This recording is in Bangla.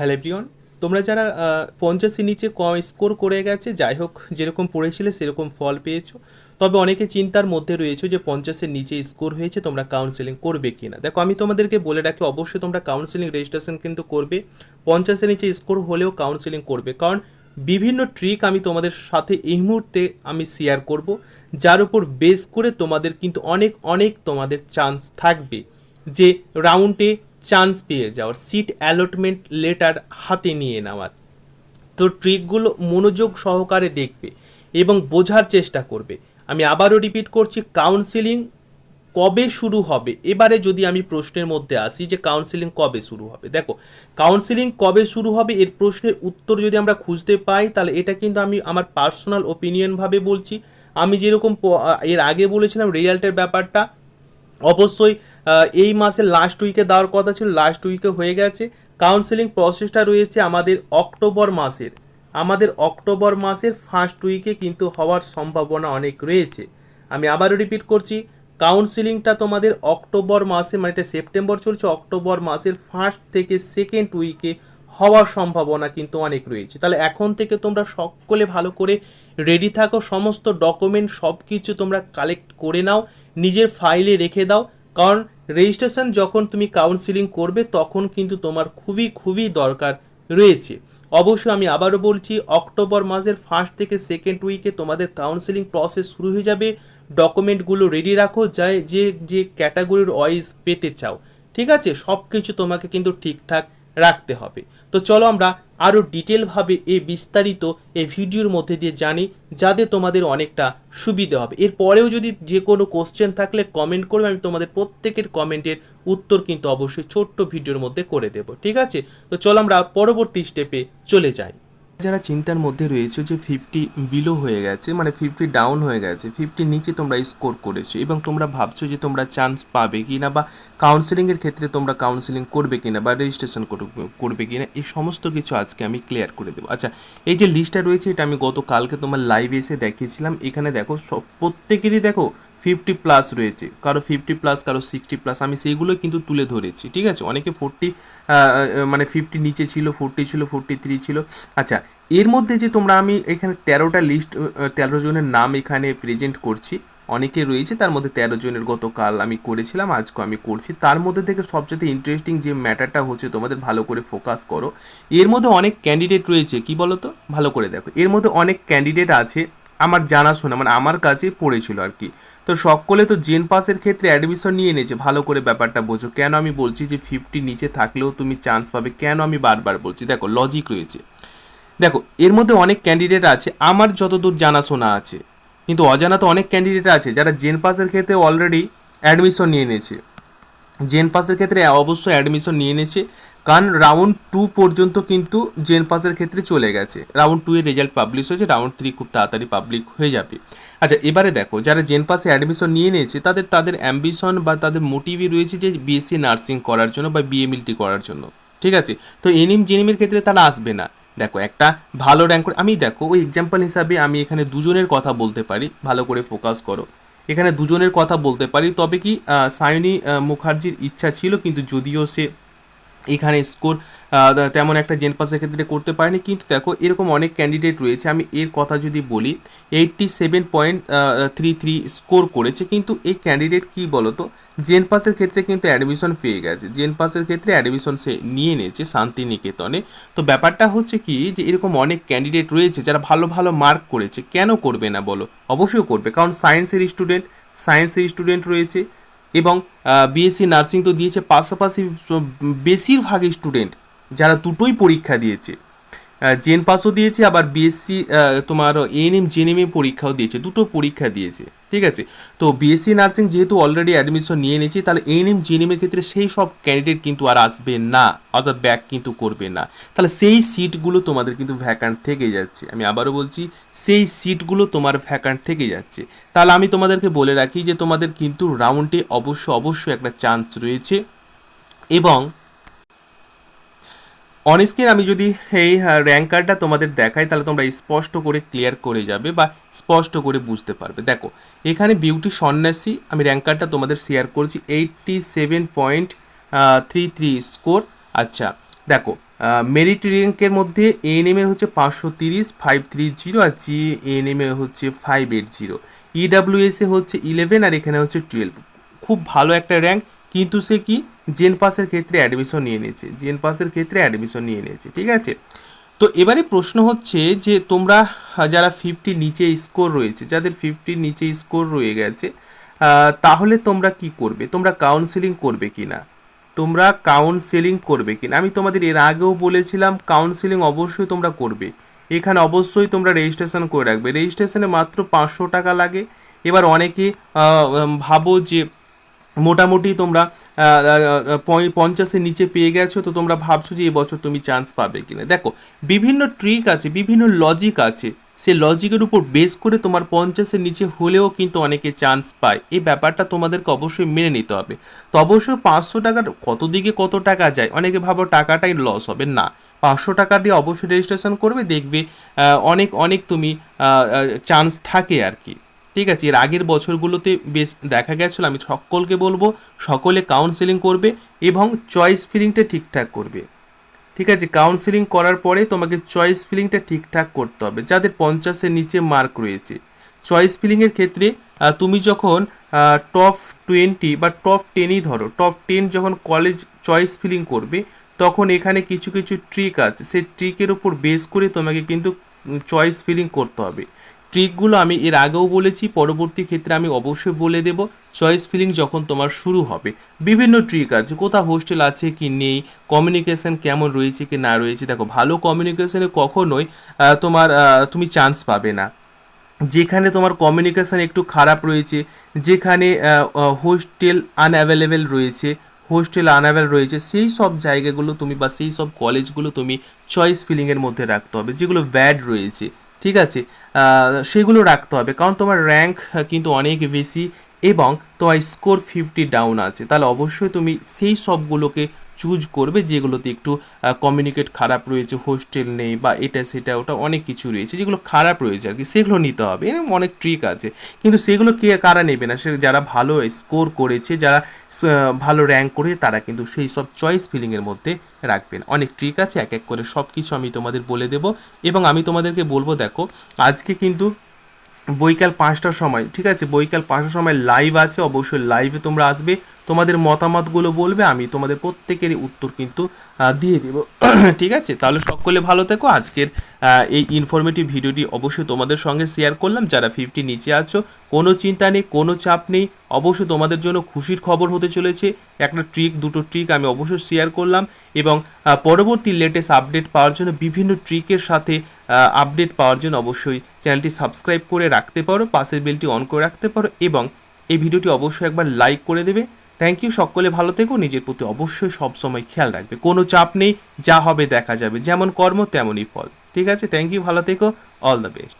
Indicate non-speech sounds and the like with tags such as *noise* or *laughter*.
হ্যালো এভরিওয়ান, তোমরা যারা পঞ্চাশের নিচে কম স্কোর করে গেছে, যাই হোক, যেরকম পড়েছিলে সেরকম ফল পেয়েছ। তবে অনেকে চিন্তার মধ্যে রয়েছে যে পঞ্চাশের নিচে স্কোর হয়েছে, তোমরা কাউন্সেলিং করবে কি না দেখো, আমি তোমাদেরকে বলে রাখি, অবশ্যই তোমরা কাউন্সেলিং রেজিস্ট্রেশন কিন্তু করবে। পঞ্চাশের নিচে স্কোর হলেও কাউন্সেলিং করবে। কারণ, বিভিন্ন ট্রিক আমি তোমাদের সাথে এই মুহূর্তে আমি শেয়ার করব, যার উপর বেস করে তোমাদের কিন্তু অনেক অনেক তোমাদের চান্স থাকবে যে রাউন্ডে চান্স পেয়ে যাওয়ার সিট অ্যালটমেন্ট লেটার হাতে নিয়ে নেওয়ার তো ট্রিকগুলো মনোযোগ সহকারে দেখবে এবং বোঝার চেষ্টা করবে। আমি আবারও রিপিট করছি কাউন্সিলিং কবে শুরু হবে? এবারে যদি আমি প্রশ্নের মধ্যে আসি যে কাউন্সিলিং কবে শুরু হবে? দেখো কাউন্সিলিং কবে শুরু হবে? এর প্রশ্নের উত্তর যদি আমরা খুঁজতে পাই, তাহলে এটা কিন্তু আমি আমার পার্সোনাল ওপিনিয়ন ভাবে বলছি। আমি যেরকম এর আগে বলেছিলাম রেজাল্টের ব্যাপারটা অবশ্যই এই মাসের লাস্ট উইকে দেওয়ার কথা ছিল লাস্ট উইকে হয়ে গেছে। কাউন্সেলিং প্রসেসটা রয়েছে আমাদের অক্টোবর মাসের। আমাদের অক্টোবর মাসের ফার্স্ট উইকে কিন্তু হওয়ার সম্ভাবনা অনেক রয়েছে। আমি আবারও রিপিট করছি কাউন্সিলিংটা তোমাদের অক্টোবর মাসে মানে এটা সেপ্টেম্বর চলছে অক্টোবর মাসের ফার্স্ট থেকে সেকেন্ড উইকে হওয়ার সম্ভাবনা কিন্তু অনেক রয়েছে। তাহলে এখন থেকে তোমরা সকলে ভালো করে রেডি থাকো, সমস্ত ডকুমেন্ট সব কিছু তোমরা কালেক্ট করে নাও, নিজের ফাইলে রেখে দাও। কারণ রেজিস্ট্রেশন যখন তুমি কাউন্সিলিং করবে, তখন কিন্তু তোমার খুবই খুবই দরকার রয়েছে। অবশ্যই আমি আবারও বলছি, অক্টোবর মাসের ফার্স্ট থেকে সেকেন্ড উইকে তোমাদের কাউন্সিলিং প্রসেস শুরু হয়ে যাবে। ডকুমেন্টগুলো রেডি রাখো, যাই, যে যে ক্যাটাগরির ওয়াইজ পেতে চাও। ঠিক আছে? সব কিছু তোমাকে কিন্তু ঠিকঠাক রাখতে হবে। তো চলো আমরা আরও ডিটেলভাবে এ বিস্তারিত এই ভিডিওর মধ্যে দিয়ে জানি, যাতে তোমাদের অনেকটা সুবিধে হবে। এরপরেও যদি যে কোনো কোশ্চেন থাকলে কমেন্ট করবে, আমি তোমাদের প্রত্যেকের কমেন্টের উত্তর কিন্তু অবশ্যই ছোট্ট ভিডিওর মধ্যে করে দেব। ঠিক আছে? তো চলো আমরা পরবর্তী স্টেপে চলে যাই। যারা চিন্তার মধ্যে রয়েছে যে ফিফটি বিলো হয়ে গেছে মানে ফিফটি ডাউন হয়ে গেছে ফিফটির নিচে তোমরা স্কোর করেছ এবং তোমরা ভাবছ যে তোমরা চান্স পাবে কি না বা কাউন্সেলিংয়ের ক্ষেত্রে তোমরা কাউন্সেলিং করবে কি না বা রেজিস্ট্রেশন করবে কি না এই সমস্ত কিছু আজকে আমি ক্লিয়ার করে দেবো। আচ্ছা এই যে লিস্টটা রয়েছে, এটা আমি গতকালকে তোমার লাইভ এসে দেখিয়েছিলাম। এখানে দেখো, সব প্রত্যেকেরই দেখো ফিফটি প্লাস রয়েছে। কারও ফিফটি প্লাস কারও সিক্সটি প্লাস আমি সেইগুলো কিন্তু তুলে ধরেছি, ঠিক আছে? অনেকে ফোরটি মানে ফিফটি নিচে ছিল ফোরটি ছিল ফোরটি থ্রি ছিল। আচ্ছা এর মধ্যে যে তোমরা আমি এখানে তেরোটা লিস্ট তেরো জনের নাম এখানে প্রেজেন্ট করছি, অনেকে রয়েছে, তার মধ্যে তেরো জনের গতকাল আমি করেছিলাম, আজকে আমি করছি। তার মধ্যে থেকে সবচেয়ে ইন্টারেস্টিং যে ম্যাটারটা হচ্ছে, তোমাদের ভালো করে ফোকাস করো। এর মধ্যে অনেক ক্যান্ডিডেট রয়েছে, কি বলো তো ভালো করে দেখো। এর মধ্যে অনেক ক্যান্ডিডেট আছে আমার জানাশোনা মানে আমার কাছে পড়েছিল আর কি। তো সকলে তো জেন পাসের ক্ষেত্রে অ্যাডমিশন নিয়ে নিয়েছে, ভালো করে ব্যাপারটা বোঝো। কেন আমি বলছি যে ফিফটি নিচে থাকলেও তুমি চান্স পাবে? কেন আমি বারবার বলছি? দেখো লজিক রয়েছে। দেখো, এর মধ্যে অনেক ক্যান্ডিডেট আছে, আমার যতদূর জানাশোনা আছে, কিন্তু অজানা তো অনেক ক্যান্ডিডেট আছে যারা জেন পাসের ক্ষেত্রে অলরেডি অ্যাডমিশন নিয়ে নিয়েছে। জেন পাসের ক্ষেত্রে অবশ্যই অ্যাডমিশন নিয়ে নিয়েছে কারণ রাউন্ড টু পর্যন্ত কিন্তু জেন পাসের ক্ষেত্রে চলে গেছে। রাউন্ড টু এর রেজাল্ট পাবলিশ হয়েছে রাউন্ড থ্রি খুব তাড়াতাড়ি পাবলিক হয়ে যাবে। আচ্ছা এবারে দেখো, যারা জেন পাসে অ্যাডমিশন নিয়ে নিয়েছে, তাদের তাদের অ্যাম্বিশন বা তাদের মোটিভই রয়েছে যে বিএসসি নার্সিং করার জন্য বা বিএমএলটি করার জন্য। ঠিক আছে? তো এনিম জেনিমের ক্ষেত্রে তারা আসবে না। দেখো, একটা ভালো র্যাঙ্ক আমি দেখো, ওই এক্সাম্পল হিসাবে আমি এখানে দুজনের কথা বলতে পারি। ভালো করে ফোকাস করো। এখানে দুজনের কথা বলতে পারি। তবে কি সায়নী মুখার্জির ইচ্ছা ছিল, কিন্তু যদিও সে এখানে স্কোর তেমন একটা জেন পাসের ক্ষেত্রে করতে পারেনি, কিন্তু দেখো এরকম অনেক ক্যান্ডিডেট রয়েছে। আমি এর কথা যদি বলি eighty seven point three three score করেছে, কিন্তু এই ক্যান্ডিডেট কি বলতো? জেন পাসের ক্ষেত্রে কিন্তু অ্যাডমিশন পেয়ে গেছে। জেন পাসের ক্ষেত্রে অ্যাডমিশন সে নিয়ে নিয়েছে শান্তিনিকেতনে। তো ব্যাপারটা হচ্ছে কি, যে এরকম অনেক ক্যান্ডিডেট রয়েছে, যারা ভালো ভালো মার্ক করেছে, কেন করবে না বলো? অবশ্যই করবে, কারণ সায়েন্সের স্টুডেন্ট সায়েন্সের স্টুডেন্ট রয়েছে। এবং বিএসসি নার্সিং তো দিয়েছে পাশাপাশি বেশিরভাগ স্টুডেন্ট যারা দুটোই পরীক্ষা দিয়েছে। জেন পাসও দিয়েছে, আবার বিএসসি তোমার এএনএম জেএনএম পরীক্ষাও দিয়েছে, দুটো পরীক্ষা দিয়েছে। ঠিক আছে? তো বিএসসি নার্সিং যেহেতু অলরেডি অ্যাডমিশন নিয়ে নিয়েছি, তাহলে এএনএম জেএনএম এর ক্ষেত্রে সেই সব ক্যান্ডিডেট কিন্তু আর আসবে না। অর্থাৎ ব্যাক কিন্তু করবে না। তাহলে সেই সিটগুলো তোমাদের কিন্তু ভ্যাকান্ট থেকে যাচ্ছে। আমি আবারও বলছি, সেই সিটগুলো তোমার ভ্যাকান্ট থেকে যাচ্ছে। তাহলে আমি তোমাদেরকে বলে রাখি যে তোমাদের কিন্তু রাউন্ডে অবশ্য অবশ্যই একটা চান্স রয়েছে। এবং অনস্ক্রিন আমি যদি এই র্যাঙ্ক কার্ডটা তোমাদের দেখাই, তাহলে তোমরা স্পষ্ট করে ক্লিয়ার করে যাবে বা স্পষ্ট করে বুঝতে পারবে। দেখো, এখানে বিউটি সন্ন্যাসী, আমি র্যাঙ্ক কার্ডটা তোমাদের শেয়ার করছি eighty seven point three three score আচ্ছা দেখো মেরিট র্যাঙ্কের মধ্যে এএনএম এর হচ্ছে পাঁচশো তিরিশ ফাইভ থ্রি জিরো আর জি এএনএম এ হচ্ছে ফাইভ এইট জিরো ইডাব্লিউএস এ হচ্ছে ইলেভেন আর এখানে হচ্ছে টুয়েলভ খুব ভালো একটা র্যাঙ্ক কিন্তু সে কি? জেন পাসের ক্ষেত্রে অ্যাডমিশন নিয়ে নিয়েছে। জেন পাসের ক্ষেত্রে অ্যাডমিশন নিয়ে নিয়েছে, ঠিক আছে? তো এবারে প্রশ্ন হচ্ছে যে তোমরা যারা ফিফটির নিচে স্কোর রয়েছে, যাদের ফিফটির নিচে স্কোর রয়ে গেছে তাহলে তোমরা কি করবে? তোমরা কাউন্সেলিং করবে কি না তোমরা কাউন্সেলিং করবে কিনা? আমি তোমাদের এর আগেও বলেছিলাম কাউন্সেলিং অবশ্যই তোমরা করবে। এখানে অবশ্যই তোমরা রেজিস্ট্রেশন করে রাখবে। রেজিস্ট্রেশনে মাত্র পাঁচশো টাকা লাগে। এবার অনেকে ভাবো যে মোটামুটি তোমরা পঞ্চাশের নিচে পেয়ে গেছো, তো তোমরা ভাবছ যে এবছর তুমি চান্স পাবে কিনা। দেখো, বিভিন্ন ট্রিক আছে, বিভিন্ন লজিক আছে। সে লজিকের উপর বেস করে তোমার পঞ্চাশের নিচে হলেও কিন্তু অনেকে চান্স পায়। এই ব্যাপারটা তোমাদেরকে অবশ্যই মেনে নিতে হবে। তো অবশ্যই পাঁচশো টাকার কত দিকে কত টাকা যায়? অনেকে ভাবো টাকাটাই লস হবে। না, পাঁচশো টাকা দিয়ে অবশ্যই রেজিস্ট্রেশন করবে, দেখবে অনেক অনেক তুমি চান্স থাকে আর কি। ঠিক আছে, এর আগের বছরগুলোতে বেশ দেখা গেছিল, আমি সকলকে বলব, সকলে কাউন্সেলিং করবে এবং চয়েস ফিলিংটা ঠিকঠাক করবে। ঠিক আছে কাউন্সেলিং করার পরে তোমাকে চয়েস ফিলিংটা ঠিকঠাক করতে হবে। যাদের পঞ্চাশের নিচে মার্ক রয়েছে। চয়েস ফিলিংয়ের ক্ষেত্রে তুমি যখন টপ টোয়েন্টি বা টপ টেনই ধরো টপ টেন যখন কলেজ চয়েস ফিলিং করবে, তখন এখানে কিছু কিছু ট্রিক আছে। সেই ট্রিকের উপর বেস করে তোমাকে কিন্তু চয়েস ফিলিং করতে হবে। ট্রিকগুলো আমি এর আগেও বলেছি, পরবর্তী ক্ষেত্রে আমি অবশ্যই বলে দেব। চয়েস ফিলিং যখন তোমার শুরু হবে। বিভিন্ন ট্রিক আছে, কোথাও হোস্টেল আছে কি নেই কমিউনিকেশন কেমন রয়েছে কি না রয়েছে। দেখো, ভালো কমিউনিকেশনে কখনোই তোমার তুমি চান্স পাবে না। যেখানে তোমার কমিউনিকেশন একটু খারাপ রয়েছে, যেখানে হোস্টেল আনঅ্যাভেলেবেল রয়েছে হোস্টেল আনঅ্যাভেল রয়েছে, সেই সব জায়গাগুলো তুমি বা সেই সব কলেজগুলো তুমি চয়েস ফিলিংয়ের মধ্যে রাখতে হবে। যেগুলো ব্যাড রয়েছে ঠিক আছে? সেগুলো রাখতে হবে। কারণ তোমার র্যাঙ্ক কিন্তু অনেক বেশি এবং তোমার স্কোর ফিফটি ডাউন আছে। তাহলে অবশ্যই তুমি সেই সবগুলোকে চুজ করবে, যেগুলোতে একটু কমিউনিকেট খারাপ রয়েছে হোস্টেল নেই বা এটা সেটা ওটা অনেক কিছু রয়েছে, যেগুলো খারাপ রয়েছে আর কি, সেগুলো নিতে হবে। এরকম অনেক ট্রিক আছে। কিন্তু সেগুলো কে, কারা নেবে না? সে যারা ভালো স্কোর করেছে, যারা ভালো র্যাঙ্ক করেছে, তারা কিন্তু সেই সব চয়েস ফিলিংয়ের মধ্যে রাখবেন। অনেক ট্রিক আছে, এক এক করে সব কিছু আমি তোমাদের বলে দেব এবং আমি তোমাদেরকে বলব, দেখো, আজকে কিন্তু বৈকাল পাঁচটার সময়, ঠিক আছে? বৈকাল পাঁচটার সময় লাইভ আছে, অবশ্যই লাইভে তোমরা আসবে। তোমাদের মতামতগুলো বলবে, আমি তোমাদের প্রত্যেকেরই উত্তর কিন্তু দিয়ে দেব। *clears throat* ঠিক আছে? তাহলে সকলে ভালো থেকো। আজকের এই ইনফরমেটিভ ভিডিওটি অবশ্যই তোমাদের সঙ্গে শেয়ার করলাম। যারা ফিফটি নিচে আছো, কোনো চিন্তা নেই, কোনো চাপ নেই। অবশ্যই তোমাদের জন্য খুশির খবর হতে চলেছে। একটা ট্রিক দুটো ট্রিক আমি অবশ্যই শেয়ার করলাম এবং পরবর্তী লেটেস্ট আপডেট পাওয়ার জন্য, বিভিন্ন ট্রিকের সাথে আপডেট পাওয়ার জন্য অবশ্যই চ্যানেলটি সাবস্ক্রাইব করে রাখতে পারো, পাশের বেলটি অন করে রাখতে পারো এবং এই ভিডিওটি অবশ্যই একবার লাইক করে দেবে। থ্যাংক ইউ সকলে ভালো থেকো, নিজের প্রতি অবশ্যই সবসময় খেয়াল রাখবে। কোনো চাপ নেই, যা হবে দেখা যাবে, যেমন কর্ম, তেমনই ফল। ঠিক আছে? থ্যাংক ইউ ভালো থেকো অল দ্য বেস্ট